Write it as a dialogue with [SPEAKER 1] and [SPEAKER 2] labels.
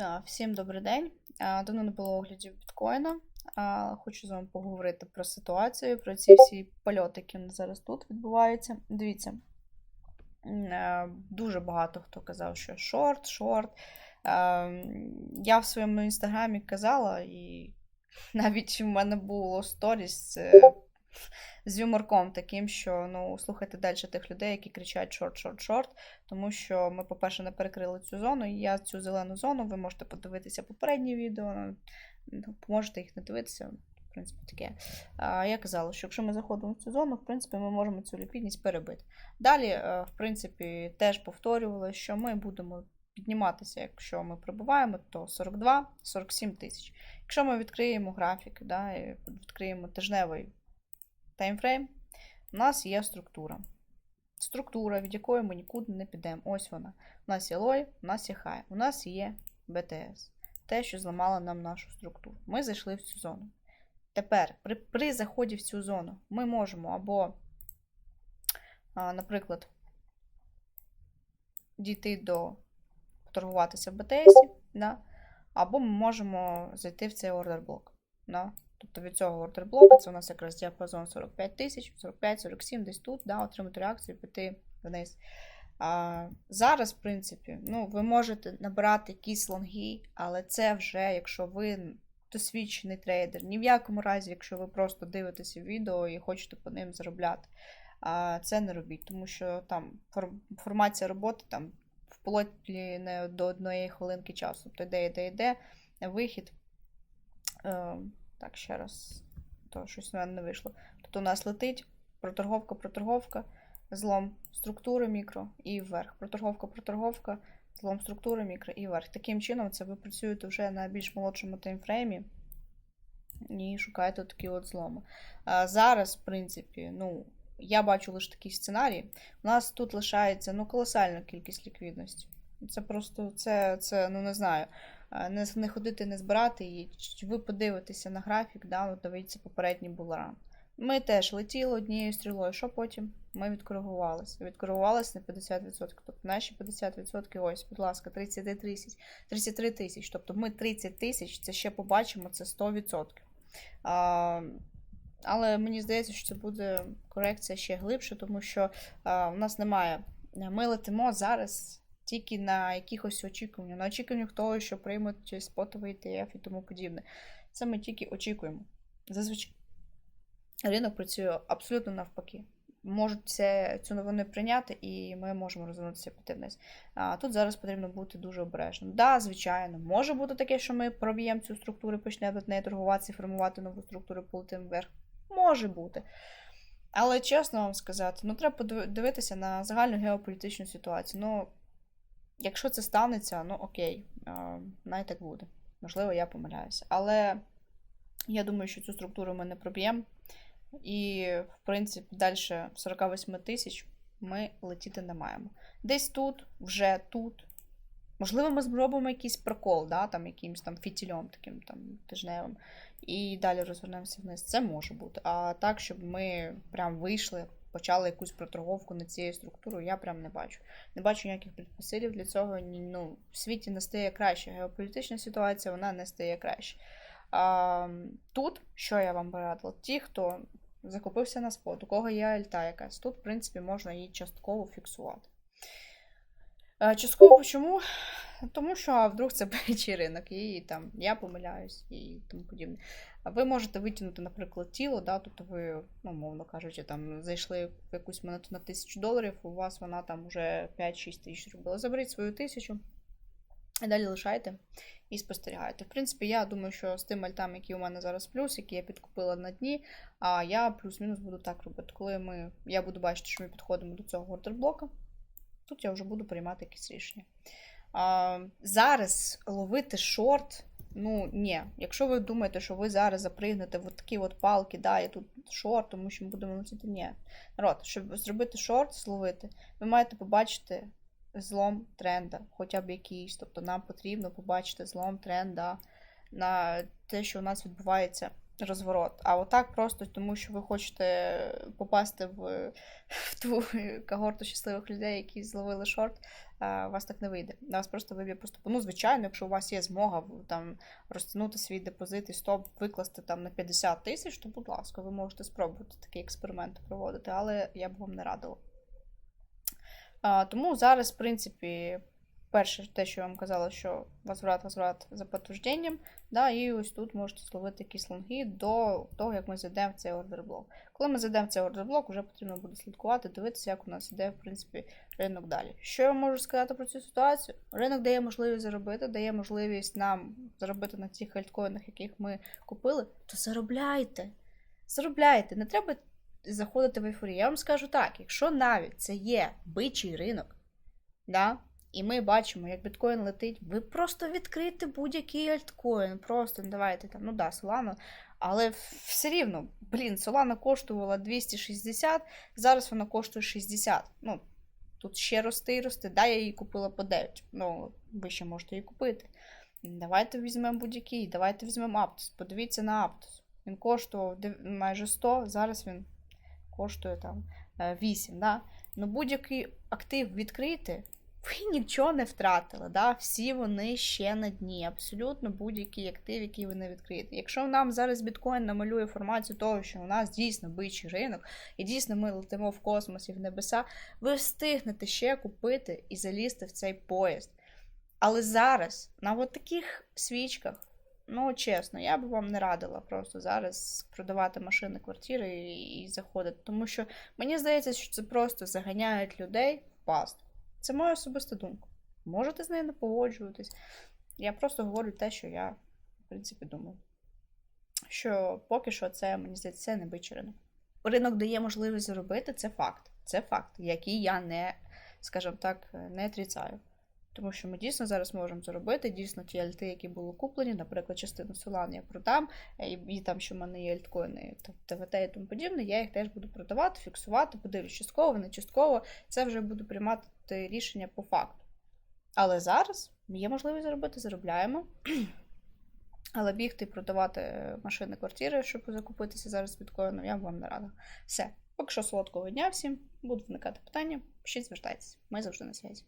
[SPEAKER 1] Да, всім добрий день. А, Давно не було оглядів біткоїна. Хочу з вами поговорити про ситуацію, про ці всі польоти, які зараз тут відбуваються. Дивіться, е, дуже багато хто казав, що шорт, шорт. Е, Я в своєму інстаграмі казала, і навіть в мене було сторіс е, з юморком таким, що ну, слухайте далі тих людей, які кричать шорт, шорт, шорт. Тому що ми, по-перше, не перекрили цю зону, і я цю зелену зону, ви можете подивитися попередні відео, ну, можете їх не дивитися. В принципі, таке. Я казала, що якщо ми заходимо в цю зону, в принципі, ми можемо цю ліквідність перебити. Далі, е, в принципі, теж повторювали, що ми будемо підніматися, якщо ми прибуваємо, то 42-47 тисяч. Якщо ми відкриємо графік, да, відкриємо тижневий таймфрейм, у нас є структура. Структура, від якої ми нікуди не підемо. Ось вона. У нас є лой, у нас є хай, у нас є BTS. Те, що зламало нам нашу структуру. Ми зайшли в цю зону. Тепер, при, при заході в цю зону, ми можемо або, а, наприклад, дійти до поторгуватися в BTS, да, або ми можемо зайти в цей ордер блок. Да. Тобто від цього ордер блоку це у нас якраз діапазон 45 тисяч, 45-47, десь тут, да, отримати реакцію, піти вниз. А, Зараз, в принципі, ну, ви можете набирати якісь лонги, але це вже, якщо ви досвідчений трейдер, ні в якому разі, якщо ви просто дивитеся відео і хочете по ним заробляти, а, це не робіть, тому що там формація роботи там вплоть не до одної хвилинки часу. Тобто йде, йде, йде, вихід. Так, ще раз, то щось не вийшло. Тобто у нас летить проторговка, проторговка, злом структури мікро і вверх. Проторговка, проторговка, злом структури мікро і вверх. Таким чином, це ви працюєте вже на більш молодшому таймфреймі і шукаєте такі от зломи. А зараз, в принципі, ну, я бачу лише такий сценарій. У нас тут лишається ну, колосальна кількість ліквідності. Це просто, це, це ну не знаю не не ходити, не збирати її. Ви подивитеся на графік, да, от дивіться попередній буларан. Ми теж летіли однією стрілою. Що потім? Ми відкоригувалися. Відкоригувалися на 50%. Тобто наші 50%, ось, будь ласка, 33 тисяч. 33 тисяч. Тобто ми 30 тисяч, це ще побачимо, це 100%. А, Але мені здається, що це буде корекція ще глибше, тому що а, у нас немає. Ми летимо зараз тільки на якихось очікуваннях, на очікуваннях того, що приймуть спотовий ETF і тому подібне. Це ми тільки очікуємо. Зазвичай ринок працює абсолютно навпаки. Можуть це, цю новину прийняти, і ми можемо розвинутися піти. А тут зараз потрібно бути дуже обережним. Да, звичайно, може бути таке, що ми проб'ємо цю структуру, почнемо від неї торгуватися, формувати нову структуру, полетимо вверх. Може бути. Але чесно вам сказати, ну треба подивитися на загальну геополітичну ситуацію. Ну, Якщо це станеться, ну окей, най так буде. Можливо, я помиляюся. Але я думаю, що цю структуру ми не проб'ємо. І, в принципі, далі 48 тисяч ми летіти не маємо. Десь тут, вже тут. Можливо, ми зробимо якийсь прокол, да, там, якимось там фітільом таким там тижневим, і далі розвернемося вниз. Це може бути. А так, щоб ми прям вийшли почали якусь проторговку над цією структурою, я прям не бачу. Не бачу ніяких предпосилів для цього. Ну, В світі не стає краще. Геополітична ситуація вона не стає краще. А, Тут, що я вам порадила, ті, хто закупився на спот, у кого є альта якась, тут, в принципі, можна її частково фіксувати. Частково чому? Тому що вдруг це бичий ринок, і там я помиляюсь і тому подібне. Ви можете витягнути, наприклад, тіло, да, тобто ви, ну, мовно кажучи, там зайшли в якусь монету на тисячу доларів, у вас вона там вже 5-6 тисяч робила. Заберіть свою тисячу і далі лишайте і спостерігайте. В принципі, я думаю, що з тим альтам, які у мене зараз плюс, які я підкупила на дні, а я плюс-мінус буду так робити. Коли ми, я буду бачити, що ми підходимо до цього ордерблока, тут я вже буду приймати якісь рішення. А, Зараз ловити шорт. Ну, ні. Якщо ви думаєте, що ви зараз запригнете в такі от палки, да, і тут шорт, тому що ми будемо летіти, ні. Народ, щоб зробити шорт, зловити, ви маєте побачити злом тренда, хоча б якийсь. Тобто нам потрібно побачити злом тренда на те, що у нас відбувається розворот. А отак просто тому, що ви хочете попасти в, в ту когорту щасливих людей, які зловили шорт, у вас так не вийде. У вас просто вибір поступу. Ну, звичайно, якщо у вас є змога там розтягнути свій депозит і стоп викласти там на 50 тисяч, то, будь ласка, ви можете спробувати такі експерименти проводити, але я б вам не радила. Тому зараз, в принципі, перше, те, що я вам казала, що возврат, возврат за підтвердженням, да, і ось тут можете зловити якісь лонги до того, як ми зайдемо в цей ордерблок. Коли ми зайдемо в цей ордерблок, вже потрібно буде слідкувати, дивитися, як у нас іде, в принципі, ринок далі. Що я можу сказати про цю ситуацію? Ринок дає можливість заробити, дає можливість нам заробити на цих альткоїнах, яких ми купили, то заробляйте. Заробляйте, не треба заходити в ейфорію. Я вам скажу так: якщо навіть це є бичий ринок, да, і ми бачимо, як біткоін летить, ви просто відкрийте будь-який альткоін. Просто ну, давайте там, ну да, Solana, але все рівно, блін, Solana коштувала 260, зараз вона коштує 60. Ну, тут ще рости і рости. Да, я її купила по 9. Ну, ви ще можете її купити. Давайте візьмемо будь-який, давайте візьмемо Aptos. Подивіться на Aptos. Він коштував майже 100, зараз він коштує там е, 8. Да? Ну, будь-який актив відкрити, ви нічого не втратили. Да? Всі вони ще на дні. Абсолютно будь-який актив, який ви не відкриєте. Якщо нам зараз біткоін намалює інформацію того, що у нас дійсно бичий ринок, і дійсно ми летимо в космос і в небеса, ви встигнете ще купити і залізти в цей поїзд. Але зараз на от таких свічках, ну чесно, я б вам не радила просто зараз продавати машини, квартири і, і заходити. Тому що мені здається, що це просто заганяють людей в пастку. Це моя особиста думка. Можете з нею не погоджуватись. Я просто говорю те, що я, в принципі, думаю. Що поки що це, мені здається, не бичий ринок. Дає можливість заробити, це факт. Це факт, який я не, скажімо так, не отрицаю. Тому що ми дійсно зараз можемо заробити. Дійсно, ті альти, які були куплені, наприклад, частину Solana я продам, і, і там, що в мене є альткоїни, ТВТ і тому подібне, я їх теж буду продавати, фіксувати, подивлюсь частково, не частково. Це вже буду приймати рішення по факту. Але зараз є можливість заробити, заробляємо. Але бігти і продавати машини, квартири, щоб закупитися зараз біткоїном, я б вам не рада. Все. Поки що солодкого дня всім. Будуть виникати питання, пишіть, звертайтеся. Ми завжди на зв'язі.